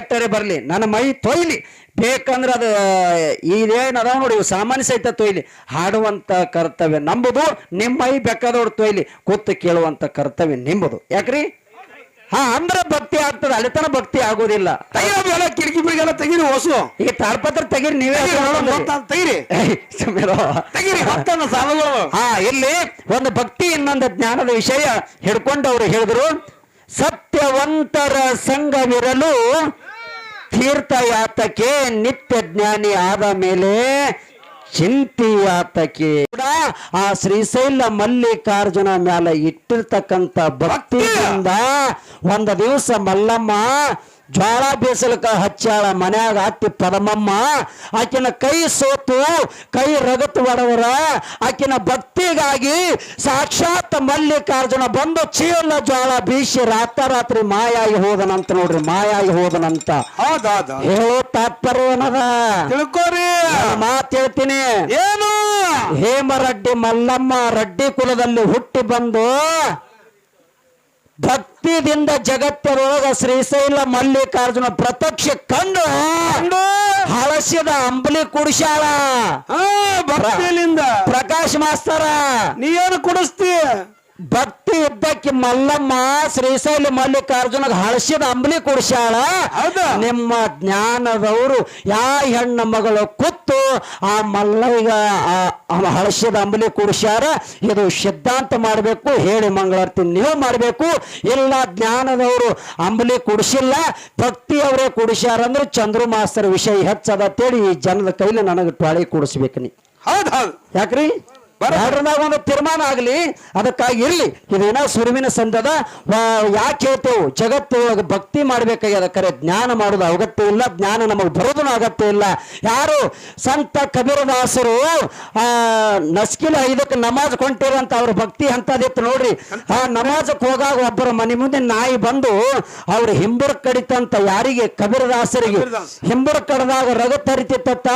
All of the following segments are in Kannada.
ಎಟ್ಟರೆ ಬರಲಿ. ನನ್ನ ಮೈ ತೊಯ್ಲಿ. ಬೇಕಂದ್ರೆ ಅದು ಇದೇನದ ನೋಡಿ ಸಾಮಾನ್ಯ ಸಹಿತ ತೊಯ್ಲಿ. ಹಾಡುವಂತ ಕರ್ತವ್ಯ ನಂಬುದು ನಿಮ್ಮ ಮೈ ಬೇಕಾದವ್ರು ತೊಯ್ಲಿ. ಕೂತು ಕೇಳುವಂತ ಕರ್ತವ್ಯ ನಿಂಬುದು. ಯಾಕ್ರಿ? ಹಾ ಅಂದ್ರೆ ಭಕ್ತಿ ಆಗ್ತದೆ. ಅಲ್ಲಿ ತನ ಭಕ್ತಿ ಆಗೋದಿಲ್ಲ. ಕಿಟಕಿ ಬಿಡಿಗೆಲ್ಲ ತೆಗೀರಿ ಹೊಸು. ಈ ತಾಳ್ಪತ್ರ ತೆಗೀರಿ ನೀವೇ ತೆಗೀರಿ, ತೆಗೀರಿ. ಸಾಲಗಳು. ಹಾ ಇಲ್ಲಿ ಒಂದು ಭಕ್ತಿ ಇನ್ನೊಂದು ಜ್ಞಾನದ ವಿಷಯ ಹಿಡ್ಕೊಂಡು ಅವ್ರು ಹೇಳಿದ್ರು. ಸತ್ಯವಂತರ ಸಂಘವಿರಲು ತೀರ್ಥಯಾತಕ್ಕೆ ನಿತ್ಯ ಜ್ಞಾನಿ ಆದ ಮೇಲೆ ಚಿಂತಿಯಾತಕ್ಕೆ ಕೂಡ ಆ ಶ್ರೀಶೈಲ ಮಲ್ಲಿಕಾರ್ಜುನ ಮೇಲೆ ಇಟ್ಟಿರ್ತಕ್ಕಂಥ ಭಕ್ತಿಯಿಂದ ಒಂದು ದಿವಸ ಮಲ್ಲಮ್ಮ ಜ್ವಾಳ ಬೇಸಲಕ ಹಚ್ಚಾಳ ಮನ್ಯಾಗ ಹತ್ತಿ ಪದಮಮ್ಮ ಆಕಿನ ಕೈ ಸೋತು ಕೈ ರಗತ್ ಒಡವರ ಆಕಿನ ಭಕ್ತಿಗಾಗಿ ಸಾಕ್ಷಾತ್ ಮಲ್ಲಿಕಾರ್ಜುನ ಬಂದು ಚೀಲ ಜ್ವಾಳ ಬೀಸಿ ರಾತ್ರಿ ಮಾಯಾಗಿ ಹೋದನಂತ ನೋಡ್ರಿ ಮಾಯಾಗಿ ಹೋದನಂತ. ಹೇಳೋ ತಾತ್ಪರ್ಯ ಏನದ? ತಿಳ್ಕೋರಿ. ಮಾತು ಹೇಳ್ತೀನಿ. ಏನು? ಹೇಮರಡ್ಡಿ ಮಲ್ಲಮ್ಮ ರಡ್ಡಿ ಕುಲದಲ್ಲಿ ಹುಟ್ಟಿ ಬಂದು ಭಕ್ತಿದಿಂದ ಜಗತ್ತರೊಳಗ ಶ್ರೀಶೈಲ ಮಲ್ಲಿಕಾರ್ಜುನ ಪ್ರತ್ಯಕ್ಷ ಕಂಡು ಹಳಸಿದ ಅಂಬಲಿ ಕುಡಿಸ್ಯಾಳ. ಭಕ್ತಿಯಿಂದ. ಪ್ರಕಾಶ್ ಮಾಸ್ತರ. ನೀ ಏನು ಕುಡಿಸ್ತಿ? ಭಕ್ತಿ ಇದ್ದಕ್ಕೆ ಮಲ್ಲಮ್ಮ ಶ್ರೀಶೈಲ ಮಲ್ಲಿಕಾರ್ಜುನ ಹಳಸಿದ ಅಂಬಲಿ ಕೊಡಿಸ್ಯಾಳ. ಹೌದಾ? ನಿಮ್ಮ ಜ್ಞಾನದವರು ಯಾ ಹೆಣ್ಣ ಮಗಳು ಕುತ್ತು ಆ ಮಲ್ಲವಿಗ ಹಳಸಿದ ಅಂಬಲಿ ಕೊಡಿಸ್ಯಾರ. ಇದು ಸಿದ್ಧಾಂತ ಮಾಡಬೇಕು ಹೇಳಿ ಮಂಗಳಾರತಿ ನೀವು ಮಾಡಬೇಕು. ಎಲ್ಲ ಜ್ಞಾನದವರು ಅಂಬಲಿ ಕುಡಿಸಿಲ್ಲ ಭಕ್ತಿ ಅವರೇ ಕುಡಿಸ್ಯಾರ ಅಂದ್ರೆ ಚಂದ್ರು ಮಾಸ್ತರ್ ವಿಷಯ ಹೆಚ್ಚದ ಅಂತೇಳಿ ಈ ಜನದ ಕೈಲಿ ನನಗೆ ಟ್ವಾಳಿ ಕೊಡಿಸ್ಬೇಕು ನೀ. ಹೌದ್ ಹೌದು. ಯಾಕ್ರಿ? ಎರಡರದಾಗ ಒಂದು ತೀರ್ಮಾನ ಆಗಲಿ ಅದಕ್ಕಾಗಿ ಇರಲಿ. ಇದೇನೋ ಸುರುವಿನ ಸಂದದ ಯಾಕೆ ಹೇಳ್ತೇವು? ಜಗತ್ತು ಭಕ್ತಿ ಮಾಡ್ಬೇಕಾಗ್ಯದ ಕರೆ ಜ್ಞಾನ ಮಾಡೋದು ಅಗತ್ಯ ಇಲ್ಲ ಜ್ಞಾನ ನಮಗೆ ಬರೋದನ್ನು ಅಗತ್ಯ ಇಲ್ಲ. ಯಾರು ಸಂತ ಕಬೀರದಾಸರು ಆ ನಸ್ಕಿಲ ಐದಕ್ಕೆ ನಮಾಜ್ ಕೊಂಟಿರಂತ ಅವ್ರ ಭಕ್ತಿ ಅಂತದಿತ್ತು ನೋಡ್ರಿ. ಆ ನಮಾಜಕ್ಕೆ ಹೋಗಾಗ ಒಬ್ಬರ ಮನೆ ಮುಂದೆ ನಾಯಿ ಬಂದು ಅವ್ರ ಹಿಂಬರ್ ಕಡಿತಂತ ಯಾರಿಗೆ? ಕಬೀರದಾಸರಿಗೆ. ಕಬೀರದಾಸ್. ಹಿಂಬರ್ ಕಡದಾಗ ರಗ ಹರಿತಿತ್ತ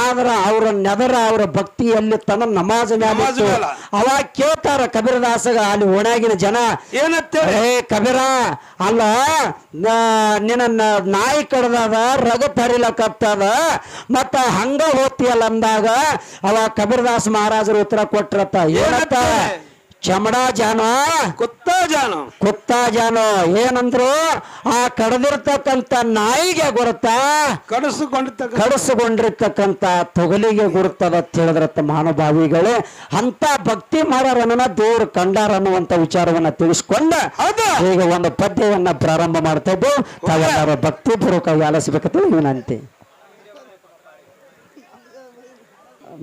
ಆದ್ರ ಅವರ ನೆದರ ಅವರ ಭಕ್ತಿಯಲ್ಲಿ ತನ್ನ ನಮಾಜ್ ಮ್ಯಾಲ. ಅವಾಗ ಕೇಳ್ತಾರ ಕಬೀರದಾಸಗ ಅಲ್ಲಿ ಓಣಾಗಿನ ಜನ. ಏನಂತೇಳಿ? ಏ ಕಬೀರ ಅಲ್ಲ ನಿನ್ನ ನಾಯಿ ಕಡ್ದದ ರಗ ತರಿಲಕತ್ತದ ಮತ್ತ ಹಂಗ ಹೋತಿಯಲ್ಲ ಅಂದಾಗ ಅವ ಕಬೀರದಾಸ್ ಮಹಾರಾಜರು ಉತ್ತರ ಕೊಟ್ರತ್ತ. ಏನತ್ತ? ಏನಂತ? ಚಮಡಾ ಜಾನ. ಕುತ್ತ ಜಾನು. ಕುತ್ತ ಜಾನು. ಏನಂದ್ರು ಆ ಕಡದಿರ್ತಕ್ಕಂತ ನಾಯಿಗೆ ಗುರುತ ಕಡಿಸಿಕೊಂಡಿರ್ತಕ್ಕ ಕಡಸುಗೊಂಡಿರ್ತಕ್ಕಂಥ ತೊಗಲಿಗೆ ಗುರುತದ ತಿಳಿದ್ರತ್ತ ಮಹಾನುಭಾವಿಗಳು. ಅಂತ ಭಕ್ತಿ ಮಾಡೋರನ್ನ ದೇವರು ಕಂಡಾರ ಅನ್ನುವಂತ ವಿಚಾರವನ್ನ ತಿಳಿಸ್ಕೊಂಡು ಈಗ ಒಂದು ಪದ್ಯವನ್ನ ಪ್ರಾರಂಭ ಮಾಡ್ತಾ ಇದ್ದು. ತಾವೆಲ್ಲರೂ ಭಕ್ತಿ ಪೂರ್ವಕವಾಗಿ ಆಲಿಸಬೇಕಂತ ವಿನಂತಿ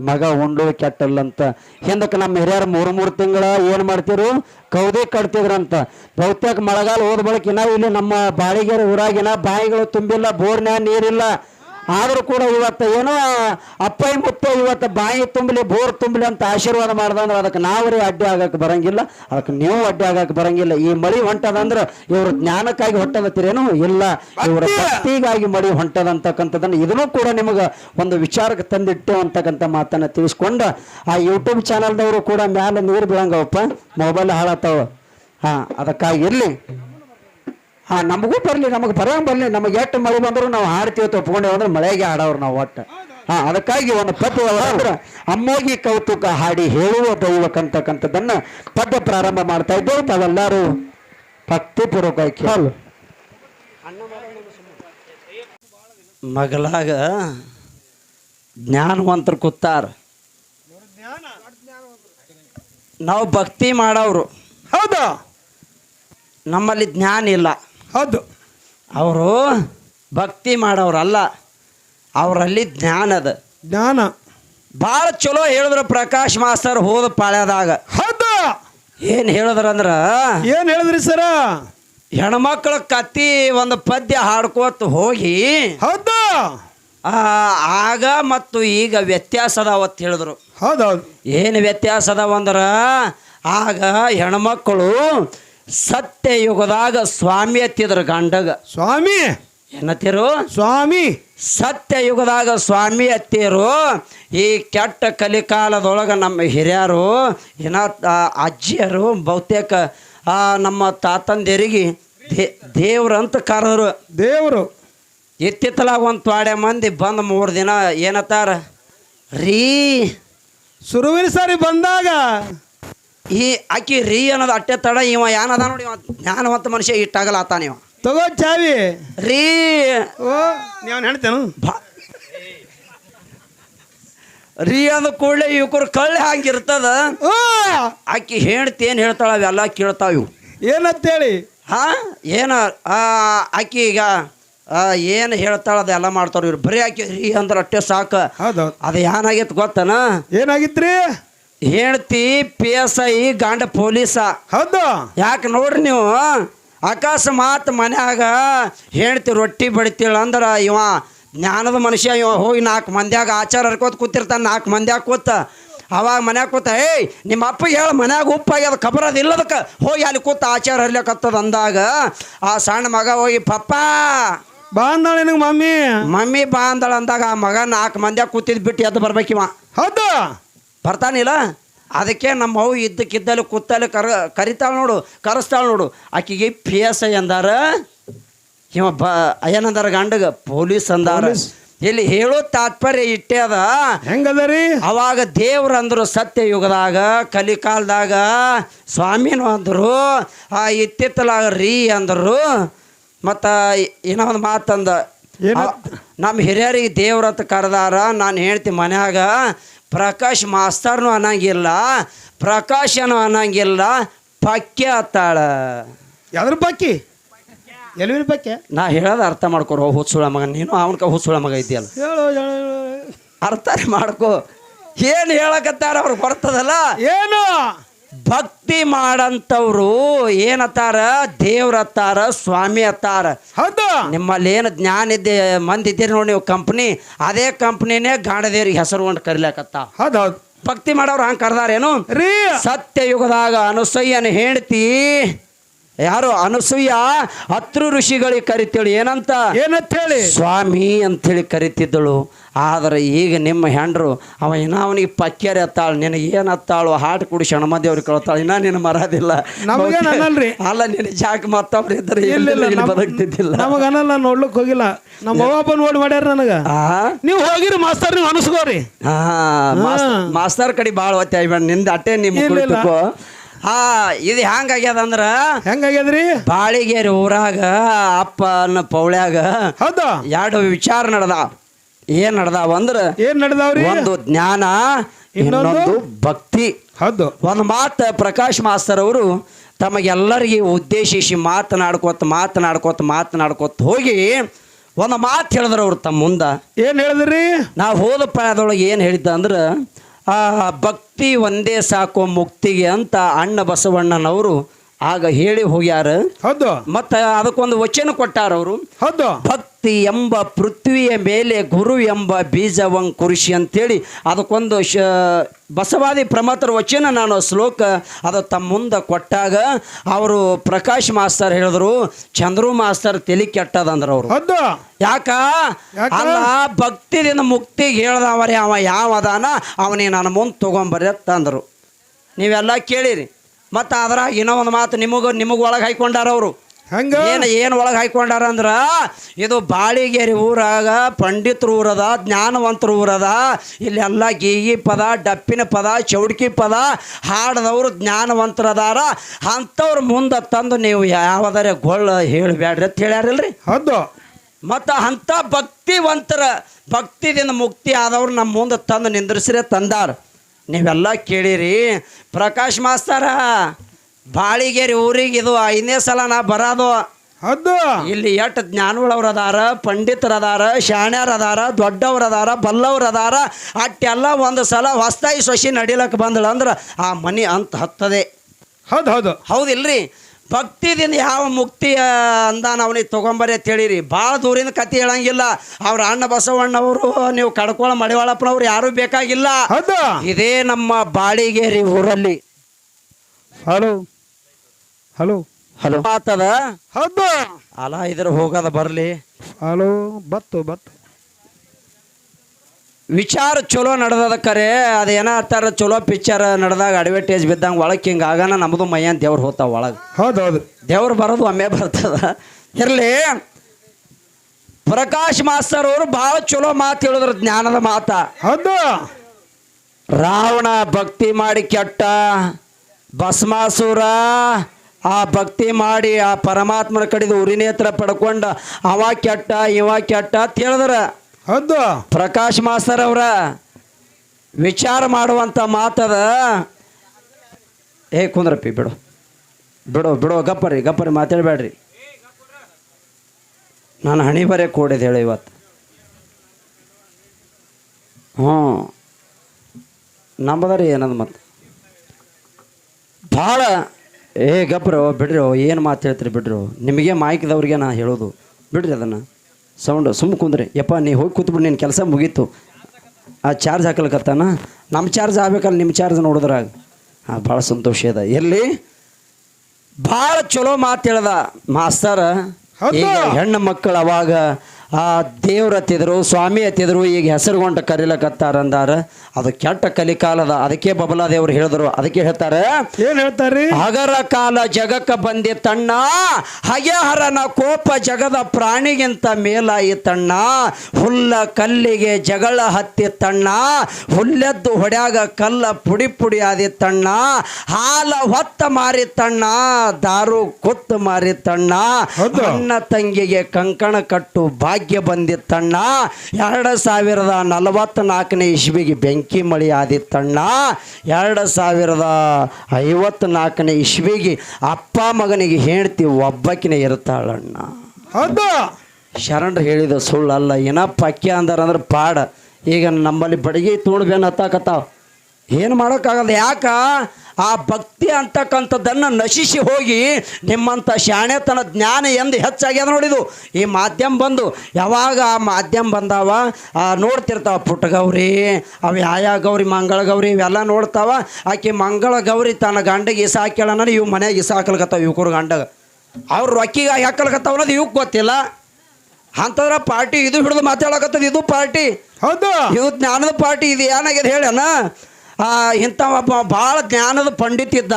ಮಗ ಉಂಡು ಕೆಟ್ಟಲ್ಲಂತ. ಹಿಂದಕ್ಕೆ ನಮ್ಮ ಹಿರಿಯರು ಮೂರು ಮೂರು ತಿಂಗಳ ಏನು ಮಾಡ್ತಿರು? ಕೌದಿ ಕಟ್ತಿದ್ರಂತ. ಬಹುತೇಕ ಮಳೆಗಾಲ ಹೋದ ಬಳಿಕ ಇಲ್ಲಿ ನಮ್ಮ ಬಾಳಿಗೆರೆ ಊರಾಗಿನ ಬಾಯಿಗಳು ತುಂಬಿಲ್ಲ, ಬೋರ್ನ್ಯಾಗ ನೀರಿಲ್ಲ. ಆದರೂ ಕೂಡ ಇವತ್ತು ಏನೋ ಅಪ್ಪಾಯಿ ಮುತ್ತೆ ಇವತ್ತು ಬಾಯಿ ತುಂಬಲಿ ಬೋರ್ ತುಂಬಲಿ ಅಂತ ಆಶೀರ್ವಾದ ಮಾಡ್ದಂದ್ರೆ ಅದಕ್ಕೆ ನಾವರೇ ಅಡ್ಡಿ ಆಗಕ್ಕೆ ಬರಂಗಿಲ್ಲ. ಅದಕ್ಕೆ ನೀವು ಅಡ್ಡಿ ಆಗಕ್ಕೆ ಬರಂಗಿಲ್ಲ. ಈ ಮಳಿ ಹೊಂಟದಂದ್ರೆ ಇವರು ಜ್ಞಾನಕ್ಕಾಗಿ ಹೊಟ್ಟದತ್ತೀರೇನು ಇಲ್ಲ. ಇವರ ಭಕ್ತಿ. ಭಕ್ತಿಗಾಗಿ ಮಳಿ ಹೊಂಟದಂತಕ್ಕಂಥದ್ದನ್ನು ಇದನ್ನು ಕೂಡ ನಿಮಗೆ ಒಂದು ವಿಚಾರಕ್ಕೆ ತಂದಿಟ್ಟು ಅಂತಕ್ಕಂಥ ಮಾತನ್ನು ತಿಳಿಸ್ಕೊಂಡು ಆ ಯೂಟ್ಯೂಬ್ ಚಾನಲ್ದವರು ಕೂಡ ಮ್ಯಾಲೆ ನೀರು ಬೀಳಂಗವಪ್ಪ. ಮೊಬೈಲ್ ಹಾಳಾತಾವ ಹಾಂ ಅದಕ್ಕಾಗಿ ಇರ್ಲಿ. ಹಾ ನಮಗೂ ಬರಲಿ ನಮಗೆ ಬರೋ ಬರಲಿ ನಮಗೆ ಎಷ್ಟು ಮಳೆ ಬಂದರೂ ನಾವು ಹಾಡ್ತೀವಿ ಒಪ್ಕೊಂಡೇವು ಅಂದ್ರೆ ಮಳೆಗೆ ಹಾಡೋರು ನಾವು ಒಟ್ಟು. ಹಾ ಅದಕ್ಕಾಗಿ ಒಂದು ಪದ್ಯ ಅಮ್ಮೋಗಿ ಕೌತುಕ ಹಾಡಿ ಹೇಳುವ ದೈವಕ್ಕಂತಕ್ಕಂಥದ್ದನ್ನ ಪದ್ಯ ಪ್ರಾರಂಭ ಮಾಡ್ತಾ ಇದ್ದೇವೆ. ತಾವೆಲ್ಲರೂ ಭಕ್ತಿಪೂರ್ವಕವಾಗಿ ಕೇಳು. ಮಗಳಾಗ ಜ್ಞಾನವಂತರು ಕೂತಾರ. ನಾವು ಭಕ್ತಿ ಮಾಡೋರು ಹೌದಾ. ನಮ್ಮಲ್ಲಿ ಜ್ಞಾನ ಇಲ್ಲ. ಹೌದು ಅವರು ಭಕ್ತಿ ಮಾಡೋರಲ್ಲ ಅವರಲ್ಲಿ ಜ್ಞಾನ ಅದ. ಜ್ಞಾನ. ಭಾಳ ಚಲೋ ಹೇಳಿದ್ರು ಪ್ರಕಾಶ್ ಮಾಸ್ತರ್ ಹೋದ ಪಾಳ್ಯದಾಗ. ಹೌದು. ಏನು ಹೇಳಿದ್ರಂದ್ರ ಏನ್ ಹೇಳಿದ್ರಿ ಸರ? ಹೆಣ್ಮಕ್ಳ ಕತ್ತಿ ಒಂದು ಪದ್ಯ ಹಾಡ್ಕೋತ ಹೋಗಿ ಹೌದು. ಆ, ಆಗ ಮತ್ತು ಈಗ ವ್ಯತ್ಯಾಸ ಅವತ್ತು ಹೇಳಿದ್ರು. ಹೌದೌದು. ಏನು ವ್ಯತ್ಯಾಸ ಅದಾವಂದ್ರ ಆಗ ಹೆಣ್ಮಕ್ಕಳು ಸತ್ಯ ಯುಗದಾಗ ಸ್ವಾಮಿ ಎತ್ತಿದ್ರು ಗಂಡಗ. ಸ್ವಾಮಿ! ಏನತ್ತಿರು? ಸ್ವಾಮಿ! ಸತ್ಯ ಯುಗದಾಗ ಸ್ವಾಮಿ ಅತ್ತಿರು ಈ ಕೆಟ್ಟ ಕಲಿಕಾಲದೊಳಗೆ ನಮ್ಮ ಹಿರಿಯರು ಏನ ಅಜ್ಜಿಯರು ಬಹುತೇಕ ಆ, ನಮ್ಮ ತಾತಂದಿರಿಗೆ ದೇ ದೇವ್ರಂತ ಕರೆದ್ರು. ದೇವರು! ಇತ್ತಿತ್ತಲಾಗ ಒಂದು ತ್ವಾಡೆ ಮಂದಿ ಬಂದು ಮೂರು ದಿನ ಏನತ್ತಾರ? ರೀ! ಸುರುವಿನ ಸರಿ ಬಂದಾಗ ಈ ಆಕಿ ರೀ ಅನ್ನೋದು ಅಟ್ಟೆ ತಡ ಇವ ಏನದ ನೋಡಿ ಇವ ಜ್ಞಾನವಂತ ಮನುಷ್ಯ ಇಟ್ಟಾಗಲಾತಾನ ಇವ. ತಗೋ ಚಾವಿ. ರೀ. ಓ ನೀವು ಹೇಳ್ತೇನು? ರೀ ಅಂದ ಕೂಡಲೇ ಇವ್ಕರು ಕಳ್ಳಿ ಹಂಗಿರ್ತದ ಆಕಿ ಹೇಳ್ತಿ ಏನು ಹೇಳ್ತಾಳ ಅವೆಲ್ಲ ಕೇಳ್ತಾವ ಇವು. ಏನಂತೇಳಿ? ಹಾ ಏನ ಆ, ಆಕಿ ಈಗ ಏನು ಹೇಳ್ತಾಳ ಅದೆಲ್ಲ ಮಾಡ್ತಾರ ಇವ್ರು. ಬರೀ ಆಕಿ ರೀ ಅಂದ್ರೆ ಅಟ್ಟೆ ಸಾಕು. ಅದ ಅದು ಏನಾಗೈತೆ ಗೊತ್ತನ? ಏನಾಗಿತ್ರಿ? ಹೇಳ್ತಿ ಪಿ ಎಸ್ ಐ ಗಂಡ ಪೊಲೀಸ. ಹೌದು. ಯಾಕೆ ನೋಡ್ರಿ ನೀವು? ಅಕಸ್ಮಾತ್ ಮನ್ಯಾಗ ಹೇಳ್ತಿ ರೊಟ್ಟಿ ಬಡಿತೀಳ ಅಂದ್ರೆ ಇವ ಜ್ಞಾನದ ಮನುಷ್ಯ ಇವ ಹೋಗಿ ನಾಲ್ಕು ಮಂದ್ಯಾಗ ಆಚಾರ ಹರ್ಕೋತ ಕೂತಿರ್ತಾನೆ ನಾಲ್ಕು ಮಂದ್ಯಾಗ ಕೂತ. ಅವಾಗ ಮನ್ಯಾಗ ಕೂತ ಏಯ್ ನಿಮ್ಮ ಅಪ್ಪ ಹೇಳ ಮನ್ಯಾಗ ಉಪ್ಪಾಗ್ಯದ ಖಬರ್ ಅದು ಇಲ್ಲದಕ್ಕೆ ಹೋಗಿ ಅಲ್ಲಿ ಕೂತ ಆಚಾರ ಹರ್ಲಿಕತ್ತದ ಅಂದಾಗ ಆ ಸಣ್ಣ ಮಗ ಹೋಗಿ ಪಪ್ಪ! ಬಾ ಅಂದಾಳ ನಿನಗೆ ಮಮ್ಮಿ. ಮಮ್ಮಿ ಬಾ ಅಂದಳ ಅಂದಾಗ ಆ ಮಗ ನಾಲ್ಕು ಮಂದ್ಯಾಗ ಕೂತಿದ್ ಬಿಟ್ಟು ಎದ್ದು ಬರ್ಬೇಕಿವ. ಹೌದು. ಬರ್ತಾನಿಲ್ಲ? ಅದಕ್ಕೆ ನಮ್ಮ ಅವು ಇದ್ದಕ್ಕಿದ್ದಲ್ಲಿ ಕೂತಲ್ಲಿ ಕರ ಕರಿತಾಳೆ ನೋಡು ಕರೆಸ್ತಾಳೆ ನೋಡು. ಆಕಿಗೆ ಪಿ ಎಸ್ ಐ ಅಂದಾರ. ಇವ ಬ ಏನಂದಾರ ಗಂಡಗ? ಪೊಲೀಸ್ ಅಂದಾರ. ಇಲ್ಲಿ ಹೇಳೋ ತಾತ್ಪರ್ಯ ಇಟ್ಟೇ ಅದ. ಹೆಂಗದ ರೀ ಅವಾಗ ದೇವ್ರು ಅಂದರು ಸತ್ಯ ಯುಗದಾಗ ಕಲಿಕಾಲದಾಗ ಸ್ವಾಮಿನೂ ಅಂದರು ಆ ಇತ್ತಿತ್ತಲಾಗ ರೀ ಅಂದರು. ಮತ್ತು ಏನೋ? ಒಂದು ಮಾತಂದ? ನಮ್ಮ ಹಿರಿಯರಿಗೆ ದೇವ್ರ ಅಂತ ಕರೆದಾರ. ನಾನು ಹೇಳ್ತೀನಿ ಮನ್ಯಾಗ ಪ್ರಕಾಶ್ ಮಾಸ್ತರ್ನು ಅನ್ನಂಗಿಲ್ಲ ಪ್ರಕಾಶನು ಅನ್ನಂಗಿಲ್ಲ ಪಕ್ಯ ಅತ್ತಾಳ. ಯಾವ್ದ್ರ ಬಾಕಿ ಎಲ್ವಿನ ಬಾಕಿ ನಾ ಹೇಳೋದು ಅರ್ಥ ಮಾಡ್ಕೊರೋ ಹುಚ್ಚುಳ ಮಗ ನೀನು ಅವನ್ಕ ಹುಚ್ಚುಳ ಮಗ ಇದೆಯಲ್ಲ ಹೇಳು. ಅರ್ಥ ಮಾಡ್ಕೋ. ಏನು ಹೇಳಕತ್ತಾರ ಅವ್ರಿಗೆ ಬರ್ತದಲ್ಲ? ಏನು? ಭಕ್ತಿ ಮಾಡಂತವ್ರು ಏನತ್ತಾರ? ದೇವ್ರ ಅತ್ತಾರ ಸ್ವಾಮಿ ಅತ್ತಾರ. ಹೌದು? ನಿಮ್ಮಲ್ಲಿ ಏನು ಜ್ಞಾನ ಇದ್ದೆ ಮಂದಿ ಇದ್ದೀರಿ ನೋಡಿ ನೀವು ಕಂಪ್ನಿ. ಅದೇ ಕಂಪ್ನಿನೇ ಗಾಣದೇವ್ರಿಗೆ ಹೆಸರು ಕೊಂಡು ಕರಿಲಾಕತ್ತ ಹೌದು ಹೌದು. ಭಕ್ತಿ ಮಾಡೋರು ಹಂಗೆ ಕರ್ದಾರೇನು? ರೀ. ಸತ್ಯಯುಗದಾಗ ಅನುಸಯ್ಯನ ಹೇಳ್ತಿ ಯಾರು ಅನಸೂಯ? ಹತ್ರು ಋಷಿಗಳಿಗೆ ಕರಿತೇಳಿ ಏನಂತ? ಏನಂತ ಹೇಳಿ ಸ್ವಾಮಿ ಅಂಥೇಳಿ ಕರಿತಿದ್ದಳು. ಆದರೆ ಈಗ ನಿಮ್ಮ ಹೆಂಡ್ರು ಅವ ಇನ್ನ ಅವನಿಗೆ ಪಕ್ಕೇರಿ ಹತ್ತಾಳು ನಿನಗೆ ಏನು ಹತ್ತಾಳು ಹಾಟ್ ಕುಡಿ ಶಣಮದೇವ್ರಿಗೆ ಕಳ್ತಾಳು. ಇನ್ನ ನಿನ್ನ ಮರದಿಲ್ಲ. ನಮಗೇನಲ್ರಿ. ಅಲ್ಲ ನಿನ್ನ ಜಾಕ್ ಮತ್ತೊಬ್ರು ಇದ್ರೆ ಇಲ್ಲ ಬದುಕ್ತಿದ್ದಿಲ್ಲ? ನಮಗನಲ್ಲ ಅನ್ನಲ್ಲ ನೋಡ್ಲಿಕ್ ಹೋಗಿಲ್ಲ. ನಮ್ಮ ಅವ್ವಪ್ಪ ನೋಡಿ ಮಾಡ್ಯಾರ ನನಗ. ಆ? ನೀವು ಹೋಗಿರಿ ಮಾಸ್ತರ್ ನೀವು ಅನಸ್ಕೋರಿ. ಮಾಸ್ತರ್ ಕಡೆ ಭಾಳ ಒತ್ತೆ ನಿಂದ ಅಟ್ಟೆ ನಿಮ್ಮ ಹಾ ಇದು ಹೆಂಗಾಗ್ಯದ ಅಂದ್ರ ಹೆಂಗಾಗ್ಯದ್ರಿ? ಬಾಳಿಗೇರಿ ಊರಾಗ ಅಪ್ಪ ಅನ್ನ ಪೌಳ್ಯಾಗ ಹೌದು? ಎರಡು ವಿಚಾರ ನಡೆದ ಏನ್ ನಡೆದಾವ ಅಂದ್ರ ಏನ್ ನಡೆದಾವ್ರಿ? ಒಂದು ಜ್ಞಾನ ಇನ್ನೊಂದು? ಇನ್ನೊಂದು ಭಕ್ತಿ. ಹೌದು. ಒಂದು ಮಾತು ಪ್ರಕಾಶ್ ಮಾಸ್ತರ್ ಅವರು ತಮಗೆಲ್ಲರಿಗೆ ಉದ್ದೇಶಿಸಿ ಮಾತನಾಡ್ಕೋತ ಮಾತನಾಡ್ಕೋತ ಮಾತನಾಡ್ಕೋತ ಹೋಗಿ ಒಂದು ಮಾತು ಹೇಳಿದ್ರು ಅವ್ರು ತಮ್ಮ ಮುಂದೆ. ಏನ್ ಹೇಳಿದ್ರಿ? ನಾವು ಹೋದ ಪ್ರಾಯದೊಳಗೆ ಏನು ಹೇಳಿದ್ದ ಅಂದ್ರೆ ಆ ಭಕ್ತಿ ಒಂದೇ ಸಾಕು ಮುಕ್ತಿಗೆ ಅಂತ ಅಣ್ಣ ಬಸವಣ್ಣನವರು ಆಗ ಹೇಳಿ ಹೋಗ್ಯಾರ. ಹೌದು. ಮತ್ತು ಅದಕ್ಕೊಂದು ವಚನ ಕೊಟ್ಟಾರ ಅವರು ಹೌದು. ಭಕ್ತಿ ಎಂಬ ಪೃಥ್ವಿಯ ಮೇಲೆ ಗುರು ಎಂಬ ಬೀಜವಂ ಕುರುಷಿ ಅಂತೇಳಿ ಅದಕ್ಕೊಂದು ಶ ಬಸವಾದಿ ಪ್ರಮತರ ವಚನ ನಾನು ಶ್ಲೋಕ ಅದು ತಮ್ಮ ಮುಂದೆ ಕೊಟ್ಟಾಗ ಅವರು ಪ್ರಕಾಶ್ ಮಾಸ್ತರ್ ಹೇಳಿದ್ರು ಚಂದ್ರು ಮಾಸ್ತರ್ ತಲೆ ಕೆಟ್ಟದಂದ್ರ ಅವರು. ಯಾಕ? ಅಲ್ಲ ಭಕ್ತಿದಿಂದ ಮುಕ್ತಿಗೆ ಹೇಳ್ದವರೇ ಅವ ಯಾವ ಅದಾನ? ಅವನಿಗೆ ನನ್ನ ಮುಂದೆ ತೊಗೊಂಬರ್ರಿ ಅಂತಂದರು ನೀವೆಲ್ಲ ಕೇಳಿರಿ. ಮತ್ತು ಅದ್ರಾಗ ಇನ್ನೊಂದು ಒಂದು ಮಾತು ನಿಮಗೂ ನಿಮಗೆ ಒಳಗೆ ಹಾಯ್ಕೊಂಡಾರ ಅವರು. ಹಂಗ? ಏನು ಏನು ಒಳಗೆ ಹಾಕೊಂಡಾರ ಅಂದ್ರ ಇದು ಬಾಳಿಗೇರಿ ಊರಾಗ ಪಂಡಿತರ ಊರದ ಜ್ಞಾನವಂತರ ಊರದ ಇಲ್ಲೆಲ್ಲ ಗೀಗಿ ಪದ ಡಪ್ಪಿನ ಪದ ಚೌಡ್ಕಿ ಪದ ಹಾಡದವರು ಜ್ಞಾನವಂತರದಾರ ಅಂಥವ್ರ ಮುಂದೆ ತಂದು ನೀವು ಯಾವದಾರ ಗೊಳ್ಳ ಹೇಳಬೇಡ್ರಿ ಅಂತ ಹೇಳ್ಯಾರಲ್ರಿ? ಹೌದು. ಮತ್ತು ಅಂಥ ಭಕ್ತಿವಂತರ ಭಕ್ತಿದಿಂದ ಮುಕ್ತಿ ಆದವ್ರು ನಮ್ಮ ಮುಂದೆ ತಂದು ನಿಂದ್ರಿಸ್ರೆ ತಂದಾರ. ನೀವೆಲ್ಲ ಕೇಳಿರಿ ಪ್ರಕಾಶ್ ಮಾಸ್ತರ. ಬಾಳಿಗೇರಿ ಊರಿಗೆ ಇದು ಐದನೇ ಸಲ ನಾ ಬರೋದು. ಅದು ಇಲ್ಲಿ ಎಷ್ಟು ಜ್ಞಾನಗಳವ್ರು ಅದಾರ ಪಂಡಿತರದಾರ ಅದಾರ ಶಾಣ್ಯರು ಅದಾರ ದೊಡ್ಡವ್ರು ಅದಾರ ಬಲ್ಲವ್ರು ಅದಾರ ಅಟ್ಟೆಲ್ಲ ಒಂದು ಸಲ ಹೊಸ್ತಾಯಿ ಸೊಸಿ ನಡಿಲಕ್ಕ ಬಂದಳು ಅಂದ್ರೆ ಆ ಮನೆ ಅಂತ ಹತ್ತದೆ. ಹೌದು ಹೌದು. ಹೌದಿಲ್ರಿ? ಭಕ್ತಿದಿಂದ ಯಾವ ಮುಕ್ತಿ ಅಂದ ಅಂದಾನ ಅವನಿಗೆ ತೊಗೊಂಬರಿ ಅಂತ ಹೇಳಿರಿ ಭಾಳ ದೂರಿಂದ ಕತೆ ಹೇಳಂಗಿಲ್ಲ. ಅವ್ರ ಅಣ್ಣ ಬಸವಣ್ಣವರು ನೀವು ಕಡ್ಕೊಳ ಮಡಿವಾಳಪ್ಪನವ್ರು ಯಾರೂ ಬೇಕಾಗಿಲ್ಲ. ಇದೇ ನಮ್ಮ ಬಾಳಿಗೇರಿ ಊರಲ್ಲಿ. ಹಲೋ. ಹಲೋ. ಹಲೋ. ಮಾತದ? ಹೌದು ಅಲ್ಲ ಇದ್ರ ಹೋಗದ ಬರಲಿ. ಹಲೋ ಬತ್ತು ಬತ್ತು. ವಿಚಾರ ಚಲೋ ನಡೆದದ ಕರೆ ಅದೇನ ಅಂತಾರ ಚಲೋ ಪಿಕ್ಚರ್ ನಡೆದಾಗ ಅಡ್ವರ್ಟೈಸ್ ಬಿದ್ದಂಗೆ ಒಳಗೆ ಹಿಂಗೆ ಆಗಾನ ನಮ್ಮದು ಮೈಯನ್ ಅಂತ ದೇವ್ರು ಹೋತಾವ ಒಳಗೆ. ಹೌದು ಹೌದು. ದೇವ್ರು ಬರೋದು ಒಮ್ಮೆ ಬರ್ತದ. ಇರಲಿ. ಪ್ರಕಾಶ್ ಮಾಸ್ತರ್ ಅವರು ಬಹಳ ಚಲೋ ಮಾತು ಹೇಳಿದ್ರು ಜ್ಞಾನದ ಮಾತ. ಹೌದು. ರಾವಣ ಭಕ್ತಿ ಮಾಡಿ ಕೆಟ್ಟ ಭಸ್ಮಾಸುರ ಆ ಭಕ್ತಿ ಮಾಡಿ ಆ ಪರಮಾತ್ಮನ ಕಡಿದು ಉರಿನೇತ್ರ ಪಡ್ಕೊಂಡ ಅವ ಕೆಟ್ಟ ಇವ ಕೆಟ್ಟ ಅಂತ ಹೇಳಿದ್ರ. ಹೌದು. ಪ್ರಕಾಶ್ ಮಾಸ್ತರ್ ಅವರ ವಿಚಾರ ಮಾಡುವಂಥ ಮಾತದ ಏ ಕುಂದ್ರಪ್ಪಿ ಬಿಡು. ಬಿಡು ಬಿಡು ಗಪ್ಪರಿ ಗಪ್ಪರಿ ಮಾತಾಡಬೇಡ್ರಿ. ನಾನು ಹಣಿ ಬರೆ ಕೂಡಿದೆ ಹೇಳಿ ಇವತ್ತು. ಹ್ಞೂ. ನಂಬದರಿ ಏನದು ಮತ್ತೆ? ಭಾಳ ಏ ಗಪ್ರೋ ಬಿಡ್ರಿ ಏನು ಮಾತು ಹೇಳ್ತೀರಿ ಬಿಡ್ರಿ? ನಿಮಗೆ ಮಾಯ್ಕಿದವ್ರಿಗೆ ನಾ ಹೇಳೋದು. ಬಿಡ್ರಿ ಅದನ್ನು. ಸೌಂಡ್ ಸುಮ್ಮ ಕುಂದ್ರಿ. ಯಪ್ಪ ನೀ ಹೋಗಿ ಕೂತ್ಬಿಡು ನಿನ್ನ ಕೆಲಸ ಮುಗೀತು. ಆ ಚಾರ್ಜ್ ಹಾಕಲಿಕ್ಕತ್ತಾನ ನಮ್ಮ ಚಾರ್ಜ್ ಆಗ್ಬೇಕಲ್ಲ ನಿಮ್ಮ ಚಾರ್ಜ್ ನೋಡಿದ್ರಾಗ. ಹಾಂ ಭಾಳ ಸಂತೋಷ ಇದೆ. ಎಲ್ಲಿ? ಭಾಳ ಚಲೋ ಮಾತು ಹೇಳ್ದ ಮಾಸ್ತರ. ಹೆಣ್ಣು ಮಕ್ಕಳು ಅವಾಗ ಆ ದೇವ್ರ ಹತ್ತಿದ್ರು ಸ್ವಾಮಿ ಹತ್ತಿದ್ರು ಈಗ ಹೆಸರುಗೊಂಡ ಕರಿಲಕತ್ತಾರಂದಾರ. ಅದು ಕೆಟ್ಟ ಕಲಿಕಾಲದ ಅದಕ್ಕೆ ಬಬಲಾ ದೇವ್ರು ಹೇಳಿದ್ರು. ಅದಕ್ಕೆ ಹೇಳ್ತಾರೆ ಏನ್ ಹೇಳ್ತಾರೆ ಹಗರ ಕಾಲ ಜಗಕ್ಕ ತಣ್ಣ ಹಗೆಹರನ ಕೋಪ ಜಗದ ಪ್ರಾಣಿಗಿಂತ ಮೇಲಾಯಿ ತಣ್ಣ ಹುಲ್ಲ ಕಲ್ಲಿಗೆ ಜಗಳ ಹತ್ತಿ ತಣ್ಣ ಹುಲ್ಲೆದ್ದು ಹೊಡ್ಯಾಗ ಕಲ್ಲ ಪುಡಿ ಪುಡಿ ತಣ್ಣ ಹಾಲ ಹೊತ್ತ ಮಾರಿ ತಣ್ಣ ದಾರು ಕೊತ್ತು ಮಾರಿ ತಣ್ಣ ಅಣ್ಣ ತಂಗಿಗೆ ಕಂಕಣ ಕಟ್ಟು ಭಾಗ್ಯ ಬಂದಿತ್ತಣ್ಣ ಎರಡು ಸಾವಿರದ ನಲವತ್ತ್ನಾಲ್ಕನೇ ಇಸ್ವಿಗೆ ಬೆಂಕಿ ಮಳಿ ಆದಿತ್ತಣ್ಣ ಎರಡು ಸಾವಿರದ ಐವತ್ನಾಲ್ಕನೇ ಇಸ್ವಿಗೆ ಅಪ್ಪ ಮಗನಿಗೆ ಹೇಳ್ತಿ ಒಬ್ಬಕಿನೇ ಇರ್ತಾಳಣ್ಣ. ಹೌದು. ಶರಣರು ಹೇಳಿದ ಸುಳ್ಳಲ್ಲ. ಏನಪ್ಪ ಅಕ್ಕಿ ಅಂದಾರ ಅಂದ್ರೆ ಪಾಡ. ಈಗ ನಮ್ಮಲ್ಲಿ ಬಡಗಿ ತೋಳು ಹತ್ತಾಕತ್ತಾವ. ಏನು ಮಾಡೋಕ್ಕಾಗಲ್ಲ ಯಾಕ? ಆ ಭಕ್ತಿ ಅಂತಕ್ಕಂಥದ್ದನ್ನು ನಶಿಸಿ ಹೋಗಿ ನಿಮ್ಮಂಥ ಶಾಣೆತನ ಜ್ಞಾನ ಎಂದು ಹೆಚ್ಚಾಗ್ಯದ ನೋಡಿದು ಈ ಮಾಧ್ಯಮ ಬಂದು ಯಾವಾಗ ಆ ಮಾಧ್ಯಮ ಬಂದಾವ? ಆ ನೋಡ್ತಿರ್ತಾವ ಪುಟ್ಟ ಗೌರಿ ಅವು ಯಾವ ಗೌರಿ ಮಂಗಳ ಗೌರಿ ಇವೆಲ್ಲ ನೋಡ್ತಾವ. ಆಕೆ ಮಂಗಳ ಗೌರಿ ತನ್ನ ಗಂಡಗೆ ಇಸ ಹಾಕ್ಯಾಳ ಇವು ಮನೆಗೆ ಇಸ ಹಾಕಲ್ಕತ್ತಾವ ಇವ್ಕರು ಗಂಡಗ. ಅವ್ರು ರೊಕ್ಕಿಗೆ ಹಾಕಲ್ಕತ್ತಾವ ಅನ್ನೋದು ಇವಕ್ಕೆ ಗೊತ್ತಿಲ್ಲ. ಅಂತಂದ್ರೆ ಪಾರ್ಟಿ ಇದು ಹಿಡಿದು ಮಾತಾಡಕತ್ತದ ಇದು ಪಾರ್ಟಿ. ಹೌದು. ಇದು ಜ್ಞಾನದ ಪಾರ್ಟಿ ಇದು ಏನಾಗಿದೆ ಹೇಳಣ ಆ ಇಂಥ ಒಬ್ಬ ಭಾಳ ಜ್ಞಾನದ ಪಂಡಿತ ಇದ್ದ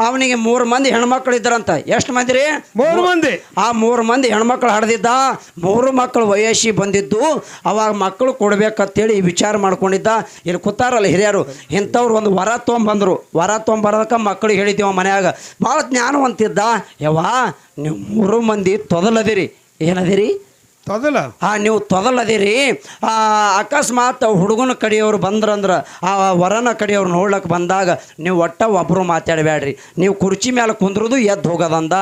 ಅವನಿಗೆ ಮೂರು ಮಂದಿ ಹೆಣ್ಮಕ್ಳು ಇದ್ರಂತ ಎಷ್ಟು ಮಂದಿ ರೀ? ಮೂರು ಮಂದಿ. ಆ ಮೂರು ಮಂದಿ ಹೆಣ್ಮಕ್ಳು ಹಡ್ದಿದ್ದ ಮೂರು ಮಕ್ಕಳು ವಯಸ್ಸಿ ಬಂದಿದ್ದು ಅವಾಗ ಮಕ್ಕಳು ಕೊಡ್ಬೇಕಂತೇಳಿ ವಿಚಾರ ಮಾಡ್ಕೊಂಡಿದ್ದ. ಇಲ್ಲಿ ಕೂತಾರಲ್ಲ ಹಿರಿಯರು ಇಂಥವ್ರು ಒಂದು ವರ ತೊಗೊಂಬಂದರು. ವರ ತೊಗೊಂಬರೋದಕ್ಕೆ ಮಕ್ಕಳಿಗೆ ಹೇಳಿದ್ದೀವ ಮನ್ಯಾಗ. ಭಾಳ ಜ್ಞಾನವಂತಿದ್ದ. ಯವ್ವಾ ನೀವು ಮೂರು ಮಂದಿ ತೊದಲದಿರಿ. ಏನದಿರಿ? ತೊದಲ. ಆ ನೀವು ತೊದಲದಿರಿ. ಆ ಅಕಸ್ಮಾತ್ ಹುಡುಗನ ಕಡೆಯವ್ರು ಬಂದ್ರಂದ್ರೆ ಆ ವರನ ಕಡೆಯವ್ರು ನೋಡ್ಲಕ್ಕೆ ಬಂದಾಗ ನೀವು ಒಟ್ಟ ಒಬ್ಬರು ಮಾತಾಡಬೇಡ್ರಿ ನೀವು ಕುರ್ಚಿ ಮೇಲೆ ಕುಂದ್ರದು ಎದ್ದು ಹೋಗೋದಂದ.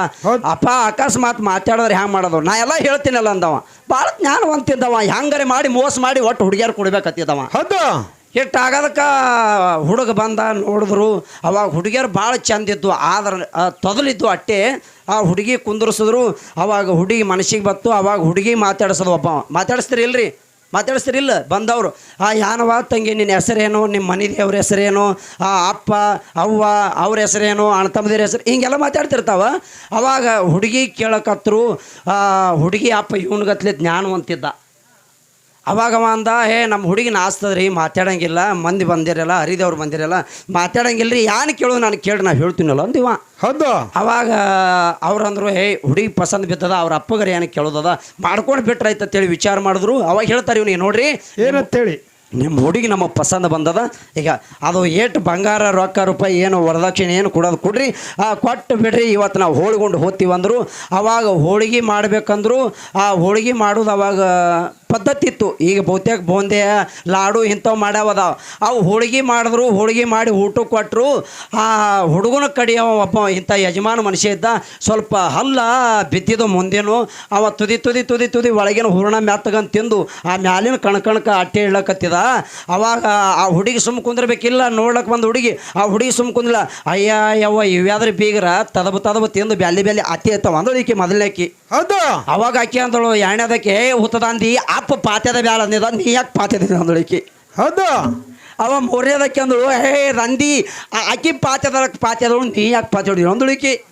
ಅಪ್ಪ ಅಕಸ್ಮಾತ್ ಮಾತಾಡಿದ್ರೆ ಹ್ಯಾಂಗೆ ಮಾಡೋದು? ನಾ ಎಲ್ಲ ಹೇಳ್ತೀನಲ್ಲ ಅಂದವ. ಭಾಳ ಜ್ಞಾನವಂತಿದ್ದವ. ಹೆಂಗಾರೆ ಮಾಡಿ ಮೋಸ ಮಾಡಿ ಒಟ್ಟು ಹುಡುಗಿಯರು ಕೊಡ್ಬೇಕತ್ತಿದ್ದವ. ಹೌದು. ಇಟ್ಟು ಆಗೋದಕ್ಕೆ ಹುಡುಗ ಬಂದ ನೋಡಿದ್ರು. ಅವಾಗ ಹುಡುಗಿಯರು ಭಾಳ ಚಂದಿದ್ದು ಆದ್ರೆ ತೊದಲಿದ್ದು ಅಟ್ಟೆ. ಆ ಹುಡುಗಿ ಕುಂದರ್ಸಿದ್ರು. ಅವಾಗ ಹುಡುಗಿ ಮನಸ್ಸಿಗೆ ಬತ್ತು ಅವಾಗ ಹುಡುಗಿ ಮಾತಾಡ್ಸೋದು ಒಬ್ಬ. ಮಾತಾಡಿಸ್ತೀರಿ ಇಲ್ರಿ? ಮಾತಾಡಿಸ್ತೀರಿಲ್ಲ ಬಂದವರು. ಆ ಯಾನವ ತಂಗಿ, ನಿನ್ನ ಹೆಸರೇನು? ನಿಮ್ಮ ಮನೆ ದೇವ್ರ ಹೆಸರೇನು? ಆ, ಅಪ್ಪ, ಅವ್ವ, ಅವ್ರ ಹೆಸರೇನು? ಅಣ್ಣ ತಮ್ಮದಿರ ಹೆಸರು? ಹಿಂಗೆಲ್ಲ ಮಾತಾಡ್ತಿರ್ತಾವ. ಅವಾಗ ಹುಡುಗಿ ಕೇಳಕತ್ರು. ಹುಡುಗಿ, ಅಪ್ಪ, ಇವನ್ಗತ್ಲೆ ಜ್ಞಾನವಂತಿದ್ದ. ಅವಾಗ ಅವ ಅಂದ ಹೇ ನಮ್ಮ ಹುಡುಗಿ ಆಸ್ತದ್ರಿ ಮಾತಾಡಂಗಿಲ್ಲ ಮಂದಿ ಬಂದಿರಲ್ಲ ಹರಿದವ್ರು ಬಂದಿರಲ್ಲ ಮಾತಾಡಂಗಿಲ್ಲ ರೀ ಯಾನು ಕೇಳೋದು ನಾನು ಕೇಳಿ ನಾ ಹೇಳ್ತೀನಲ್ಲ ಅಂದಿವ ಹೌದು. ಅವಾಗ ಅವ್ರಂದ್ರು ಹೇ ಹುಡುಗಿ ಪಸಂದ್ ಬಿದ್ದದ ಅವ್ರ ಅಪ್ಪಗರ ಏನಕ್ಕೆ ಕೇಳೋದದ ಮಾಡ್ಕೊಂಡು ಬಿಟ್ರೆ ಆಯ್ತು ಅಂತೇಳಿ ವಿಚಾರ ಮಾಡಿದ್ರು. ಅವಾಗ ಹೇಳ್ತಾರೆ ಇವ್ನಿಗೆ ನೋಡ್ರಿ ಏನಂತೇಳಿ ನಿಮ್ಮ ಹುಡುಗಿ ನಮ್ಮ ಪಸಂದ ಬಂದದ ಈಗ ಅದು ಏಟು ಬಂಗಾರ ರೊಕ್ಕ ರೂಪಾಯಿ ಏನು ವರದಕ್ಷಿಣೆ ಏನು ಕೊಡೋದು ಕೊಡ್ರಿ ಆ ಕೊಟ್ಟು ಬಿಡ್ರಿ ಇವತ್ತು ನಾವು ಹೋಳ್ಕೊಂಡು ಹೋಗ್ತೀವಂದರು. ಅವಾಗ ಹೋಳಿಗೆ ಮಾಡಬೇಕಂದ್ರು ಆ ಹೋಳಿಗೆ ಮಾಡೋದು ಅವಾಗ ಪದ್ಧತಿ ಇತ್ತು ಈಗ ಬಹುತೇಕ ಬೋಂದೆ ಲಾಡು ಇಂಥವು ಮಾಡ್ಯಾವದಾವ. ಅವು ಹೋಳಿಗೆ ಮಾಡಿದ್ರು, ಹೋಳಿಗೆ ಮಾಡಿ ಊಟ ಕೊಟ್ಟರು ಆ ಹುಡುಗನ ಕಡೆಯ ಒಬ್ಬ ಇಂಥ ಯಜಮಾನ ಮನುಷ್ಯ ಇದ್ದ, ಸ್ವಲ್ಪ ಹಲ್ಲ ಬಿದ್ದಿದ್ದು ಮುಂದೇನು ಅವ ತುದಿ ತುದಿ ತುದಿ ತುದಿ ಒಳಗಿನ ಹೂರಣ ಮ್ಯಾತ್ಗಂತ ತಿಂದು, ಆ ಮ್ಯಾಲಿನ ಕಣಕಣಕ ಅಟ್ಟೆ ಇಡ್ಲಕತ್ತಿದ ಅವಾಗ ಆ ಹುಡುಗಿ ಸುಮ್ಮ ಕುಂದಿರ್ಬೇಕಿಲ್ಲ ನೋಡ್ಲಕ್ಕೆ ಬಂದು ಹುಡುಗಿ, ಆ ಹುಡುಗಿ ಸುಮ್ಮ ಕುಂದಿಲ್ಲ ಅಯ್ಯ ಯವ್ವ, ಇವ್ಯಾದ್ರೆ ಬೀಗರ ತದಬ ತದಬ ತಿಂದು ಬ್ಯಾಲಿ ಬ್ಯಾಲಿ ಅತಿ ಐತವ ಅಂದ್ರೆ ಈಕೆ ಮೊದಲನೇಕಿ. ಹೌದು. ಅವಾಗ ಆಕೆ ಅಂದಳು ಎಣ್ಣೆದಕ್ಕೆ ಏ ಹುತ್ತದ ಅಂದಿ ಅಪ್ಪ ಪಾತ್ಯದ ಬ್ಯಾಳ ಅಂದಿದ ನೀ ಯಾಕೆ ಪಾತ್ಯದ ಅಂದಳು ಈಕಿ? ಹೌದು. ಅವ ಮೂರನೇದಕ್ಕೆ ಅಂದಳು ಹೇ ರಂದಿ ಆ- ಆಕಿ ಪಾತ್ಯದ ಪಾತ್ಯದಳು ನೀ ಯಾಕೆ ಪಾತ್ಯ ಅಂದಳು ಈಕಿ.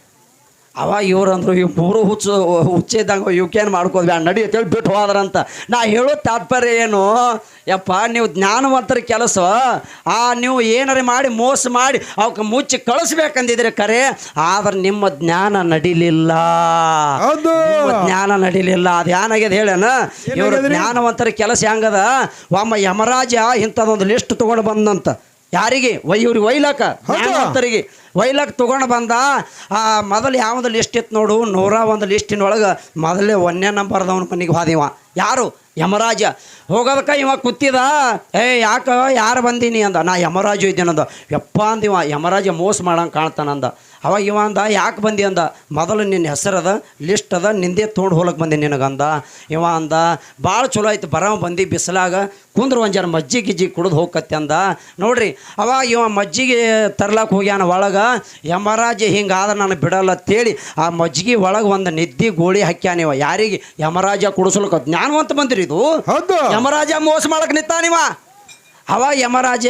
ಅವ ಇವ್ರಂದ್ರು ಇವ್ ಮೂರು ಹುಚ್ಚು ಹುಚ್ಚಿದ್ದಂಗೆ ಇವಕ್ಕೇನು ಮಾಡ್ಕೋದ್ ಬ್ಯಾಡ ನಡಿ ಅಂತೇಳಿ ಬಿಟ್ಟು ಹೋದ್ರಂತ. ನಾ ಹೇಳೋ ತಾತ್ಪರ್ಯ ಏನು? ಯಪ್ಪ ನೀವು ಜ್ಞಾನವಂತರ ಕೆಲಸ. ಆ ನೀವು ಏನಾರ ಮಾಡಿ ಮೋಸ ಮಾಡಿ ಅವಕ್ಕೆ ಮುಚ್ಚಿ ಕಳಿಸ್ಬೇಕಂದಿದ್ರೆ ಕರೆ ಆದ್ರೆ ನಿಮ್ಮ ಜ್ಞಾನ ನಡಿಲಿಲ್ಲ. ಜ್ಞಾನ ನಡಿಲಿಲ್ಲ. ಅದು ಏನಾಗ್ಯದ ಹೇಳೇನ ಇವ್ರ ಜ್ಞಾನವಂತರ ಕೆಲಸ ಹೆಂಗದ? ಒಮ್ಮ ಯಮರಾಜ ಇಂಥದೊಂದು ಲಿಸ್ಟ್ ತಗೊಂಡು ಬಂದಂತ. ಯಾರಿಗೆ? ವೈ ಇವ್ರಿಗೆ ಒಯ್ಲಾಕ ಜ್ಞಾನವಂತರಿಗೆ ಒಯ್ಲಾಕ ತಗೊಂಡು ಬಂದ ಆ ಮೊದಲು ಯಾವ್ದು ಲಿಸ್ಟ್ ಇತ್ತು ನೋಡು ನೂರ ಒಂದು ಲಿಸ್ಟಿನೊಳಗೆ ಮೊದಲೇ ಒಂದನೇ ನಂಬರ್ದವನ ಮನೆಗೆ ಹೋದಿವ. ಯಾರು? ಯಮರಾಜ. ಹೋಗೋದಕ್ಕೆ ಇವ ಕೂತಿದ ಏ ಯಾಕ ಯಾರು ಬಂದೀನಿ? ಅಂದ. ನಾ ಯಮರಾಜು ಇದ್ದೀನಂದ. ಯಪ್ಪ ಅಂದಿವ. ಯಮರಾಜ ಮೋಸ ಮಾಡಂಗೆ ಕಾಣ್ತಾನಂದ. ಅವಾಗ ಇವ ಅಂದ ಯಾಕೆ ಬಂದಿ ಅಂದ? ಮೊದಲು ನಿನ್ನ ಹೆಸರದ ಲಿಸ್ಟ್ ಅದ ನಿಂದೇ ತೊಗೊಂಡು ಹೋಲಕ್ಕೆ ಬಂದಿ ನಿನಗಂದ ಇವ ಅಂದ ಭಾಳ ಚಲೋ ಆಯ್ತು ಬರ ಬಂದು ಬಿಸಿಲಾಗ ಕುಂದ್ರ ಒಂದು ಜರ ಮಜ್ಜಿ ಗಿಜ್ಜಿ ಕುಡಿದು ಹೋಗತ್ತೆ ಅಂದ. ನೋಡ್ರಿ ಅವಾಗ ಇವ ಮಜ್ಜಿಗೆ ತರ್ಲಕ್ಕೆ ಹೋಗ್ಯಾನ ಒಳಗೆ ಯಮರಾಜ ಹಿಂಗಾದ್ರೆ ನಾನು ಬಿಡಲ್ಲ ಅಂತೇಳಿ ಆ ಮಜ್ಜಿಗೆ ಒಳಗೆ ಒಂದು ನಿದ್ದಿ ಗೋಳಿ ಹಾಕ್ಯಾನ ಇವ. ಯಾರಿಗೆ? ಯಮರಾಜ ಕುಡಿಸ್ಲಕ್ಕ ಜ್ಞಾನವಂತ ಬಂದ್ರಿ ಇದು. ಯಮರಾಜ ಮೋಸ ಮಾಡಕ್ಕೆ ನಿಂತಾನಿವ ಅವ ಯಮರಾಜ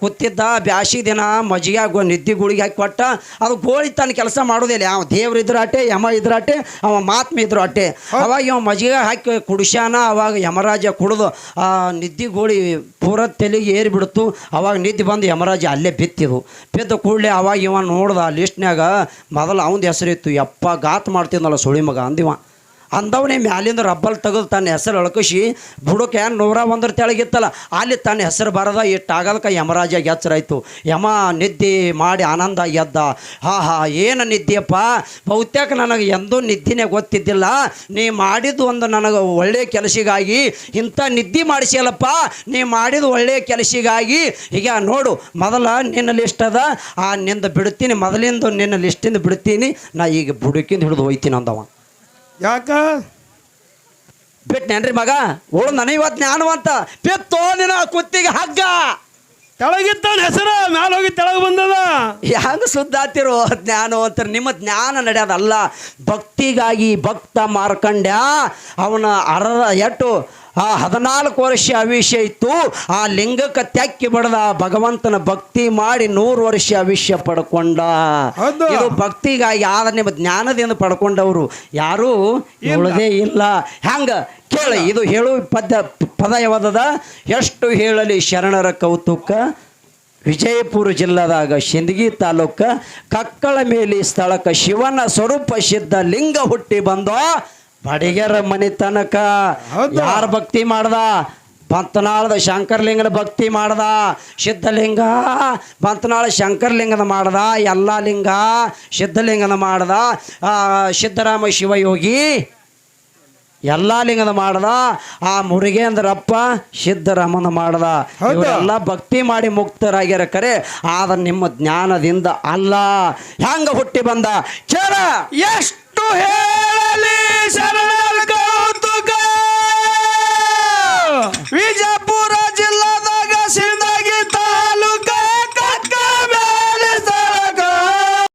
ಕೂತಿದ್ದ ಬ್ಯಾಸಿ ದಿನ ಮಜ್ಜಿಗೆ ನಿದ್ದೆ ಗುಳಿಗೆ ಹಾಕಿ ಕೊಟ್ಟ. ಅದು ಗೋಳಿ ತನ್ನ ಕೆಲಸ ಮಾಡೋದಿಲ್ಲ. ಅವ ದೇವ್ರ ಇದ್ರ ಅಟ್ಟೆ ಯಮ ಇದ್ರ ಅಟ್ಟೆ ಅವ ಮಾತ್ಮ ಇದ್ರು ಅಟ್ಟೆ. ಅವಾಗ ಇವ ಮಜ್ಜಿಗೆ ಹಾಕಿ ಕುಡಿಸ್ಯಾನ ಅವಾಗ ಯಮರಾಜ ಕುಡಿದು ಆ ನಿದ್ದೆ ಗೋಳಿ ಪೂರ ತಲೆಗೆ ಏರಿ ಬಿಡ್ತು. ಅವಾಗ ನಿದ್ದೆ ಬಂದು ಯಮರಾಜ ಅಲ್ಲೇ ಬಿತ್ತಿದ್ವು. ಬಿದ್ದ ಕೂಡಲೇ ಅವಾಗ ಇವ ನೋಡ್ದ ಲಿಸ್ಟ್ನಾಗ ಲಿಸ್ಟ್ನ್ಯಾಗ ಮೊದಲು ಅವನ ಹೆಸರಿತ್ತು ಯಪ್ಪ ಗಾತ್ ಮಾಡ್ತಿದ್ನಲ್ಲ ಸುಳಿ ಮಗ ಅಂದಿವ. ಅಂದವನೇ ಮ್ಯಾಲಿಂದ ರಬ್ಬಲ್ ತೆಗೆದು ತನ್ನ ಹೆಸರು ಅಳಕಿಸಿ ಬುಡಕ್ಕೆ ಏನು ನೂರ ಒಂದರ ತೆಳಗಿತ್ತಲ್ಲ, ಅಲ್ಲಿ ತನ್ನ ಹೆಸರು ಬರದ ಇಟ್ಟು ಆಗೋದಕ್ಕೆ ಯಮರಾಜ ಎಚ್ಚರಾಯ್ತು. ಯಮ, ನಿದ್ದೆ ಮಾಡಿ ಆನಂದ ಎದ್ದ. ಹಾ ಹಾ ಏನು ನಿದ್ದೆಯಪ್ಪ? ಬಹುತೇಕ ನನಗೆ ಎಂದೂ ನಿದ್ದಿನೇ ಗೊತ್ತಿದ್ದಿಲ್ಲ. ನೀ ಮಾಡಿದ್ದು ಒಂದು ನನಗೆ ಒಳ್ಳೆಯ ಕೆಲಸಿಗಾಗಿ, ಇಂಥ ನಿದ್ದೆ ಮಾಡಿಸಿಯಲ್ಲಪ್ಪ. ನೀ ಮಾಡಿದ ಒಳ್ಳೆಯ ಕೆಲಸಿಗಾಗಿ. ಈಗ ನೋಡು, ಮೊದಲ ನಿನ್ನ ಲಿಸ್ಟ್ ಅದ. ಆ, ನಿಂದ ಬಿಡ್ತೀನಿ ಮೊದಲಿಂದ ನಿನ್ನ ಲಿಸ್ಟಿಂದ ಬಿಡ್ತೀನಿ ನಾ ಈಗ ಬುಡಕಿಂದ ಹಿಡಿದು ಹೋಯ್ತೀನಿ ಅಂದವ. ಯಾಕ? ಬಿಟ್ನೇನ್ರಿ ಮಗ ಓಳು ನನ ಇವತ್ತು ಜ್ಞಾನವಂತ ಬಿತ್ತೋ ನಿನ್ನ ಕುತ್ತಿಗೆ ಹಗ್ಗ. ತೆಳಗಿತ್ತಾನ ಹೆಸರ? ಮ್ಯಾಲ ಹೋಗಿ ತೆಳಗ ಬಂದದ. ಹೆಂಗ ಸುದ್ದಾತಿರೋ ಜ್ಞಾನವಂತರು? ನಿಮ್ಮ ಜ್ಞಾನ ನಡೆಯೋದಲ್ಲ. ಭಕ್ತಿಗಾಗಿ ಭಕ್ತ ಮಾರ್ಕಂಡ್ಯ. ಅವನ ಅರ ಎಟ್ಟು ಆ ಹದಿನಾಲ್ಕು ವರ್ಷ ಅವಿಷ್ಯ ಇತ್ತು ಆ ಲಿಂಗಕ್ಕೆ ತೆಕ್ಕಿ ಬಡದ ಭಗವಂತನ ಭಕ್ತಿ ಮಾಡಿ ನೂರು ವರ್ಷ ಅವಿಷ್ಯ ಪಡ್ಕೊಂಡ. ಇದು ಭಕ್ತಿಗಾಗಿ ಆದ ನಿಮ್ಮ ಜ್ಞಾನದಿಂದ ಪಡ್ಕೊಂಡವರು ಯಾರೂ ಉಳದೇ ಇಲ್ಲ. ಹ್ಯಾಂಗ? ಕೇಳಿ ಇದು ಹೇಳು ಪದ ಪದ ಯಾವದದ? ಎಷ್ಟು ಹೇಳಲಿ ಶರಣರ ಕೌತುಕ? ವಿಜಯಪುರ ಜಿಲ್ಲಾದಾಗ ಶಿಂದಗಿ ತಾಲೂಕ ಕಕ್ಕಳ ಮೇಲೆ ಸ್ಥಳಕ್ಕೆ ಶಿವನ ಸ್ವರೂಪ ಸಿದ್ಧ ಲಿಂಗ ಹುಟ್ಟಿ ಬಂದೋ ಬಡಿಗೆರ ಮನೆ ತನಕ? ಯಾರು ಭಕ್ತಿ ಮಾಡ್ದ? ಪಂತನಾಳದ ಶಂಕರಲಿಂಗನ ಭಕ್ತಿ ಮಾಡ್ದ? ಸಿದ್ಧಲಿಂಗ ಪಂತನಾಳ ಶಂಕರಲಿಂಗನ ಮಾಡ್ದ? ಎಲ್ಲ ಲಿಂಗ ಸಿದ್ಧಲಿಂಗನ ಮಾಡ್ದ? ಆ, ಸಿದ್ದರಾಮ ಶಿವಯೋಗಿ ಎಲ್ಲ ಲಿಂಗದ ಮಾಡ್ದ? ಆ ಮುರುಗೇಂದ್ರಪ್ಪ ಸಿದ್ದರಾಮನ ಮಾಡ್ದ? ಎಲ್ಲ ಇವರೆಲ್ಲ ಭಕ್ತಿ ಮಾಡಿ ಮುಕ್ತರಾಗ್ಯಾರ ಕರೆ. ಆದ್ರೆ ನಿಮ್ಮ ಜ್ಞಾನದಿಂದ ಅಲ್ಲ. ಹೆಂಗ ಹುಟ್ಟಿ ಬಂದ? ಚೇರ ಎಷ್ಟು ಎಷ್ಟು ಹೇಳಲಿ ಶರಣರ ಕೌತುಕ. ವಿಜಯಪುರ ಜಿಲ್ಲಾದಾಗ ಸಿಂಧ